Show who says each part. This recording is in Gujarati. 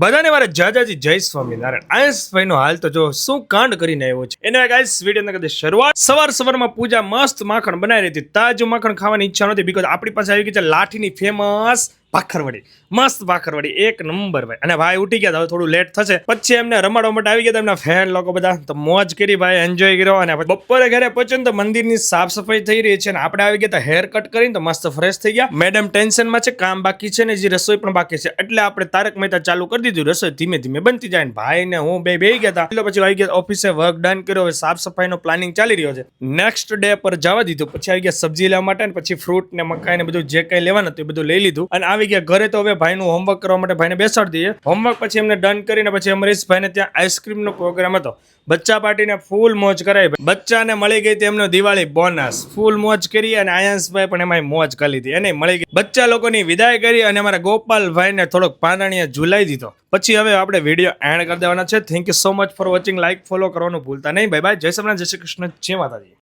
Speaker 1: બધાને મારે જાજાજી, જય સ્વામિનારાયણ. આયસભાઈનો હાલ તો જો શું કાંડ કરીને આવ્યો છે. એને ગાઈસ વીડિયો કદી શરૂઆત સવાર સવારમાં પૂજા મસ્ત માખણ બનાવી રહી હતી. તાજું માખણ ખાવાની ઈચ્છા નહોતી બીકોઝ આપણી પાસે આવી ગઈ છે લાઠીની ફેમસ ભાખરવડી. મસ્ત ભાખરવડી, એક નંબર ભાઈ. અને ભાઈ ઉઠી ગયા હવે થોડું લેટ થશે. પછી એમને રમાડવા માટે આવી ગયા એમના ફેન લોકો બધા. તો મોજ કરી ભાઈ એન્જોય કર્યો. અને બપોરે ઘરે પહોંચ્યો તો મંદિરની સાફ સફાઈ થઈ રહી છે અને આપણે આવી ગયા હેર કટ કરીને તો મસ્ત ફ્રેશ થઈ ગયા. મેડમ ટેન્શનમાં છે, કામ બાકી છે ને જે રસોઈ પણ બાકી છે. એટલે આપણે તારક મહેતા ચાલુ કરી દીધું. રસોઈ ધીમે ધીમે બનતી જાય ને ભાઈ ને હું બે બે ગયા હતા. એટલે પછી આવી ગયા ઓફિસે વર્ક ડન કર્યો. હવે સાફ સફાઈનો પ્લાનિંગ ચાલી રહ્યો છે. નેક્સ્ટ ડે પર જવા દીધું. પછી આવી ગયા સબ્જી લેવા માટે ને પછી ફ્રૂટ ને મકાઈ ને બધું જે કઈ લેવાનું હતું એ બધું લઈ લીધું. અને આવી ગયા. ઘરે તો હવે ભાઈનું હોમવર્ક કરવા માટે ભાઈને બેસાડી દઈએ. હોમવર્ક પછી એમને ડન કરીને પછી અમરીશભાઈને ત્યાં આઈસ્ક્રીમનો પ્રોગ્રામ હતો. બચ્ચા પાર્ટીને ફૂલ મોજ કરાવી બચ્ચાને મળી ગઈ એમનો દિવાળી બોનસ ફૂલ મોજ કરી અને આયંશભાઈ પણ એમાં મોજ કરી લીધી. એને મળી ગઈ. બચ્ચા લોકોની વિદાય કરી અને અમારા ગોપાલભાઈને થોડોક પાંદણીએ ઝુલાઈ દીધો. પછી હવે આપણે વીડિયો એન્ડ કરી દેવાના છે. Thank you so much for watching like follow કરવાનું ભૂલતા નહીં. બાય બાય જય સમના જય શ્રી કૃષ્ણ. જય માતાજી.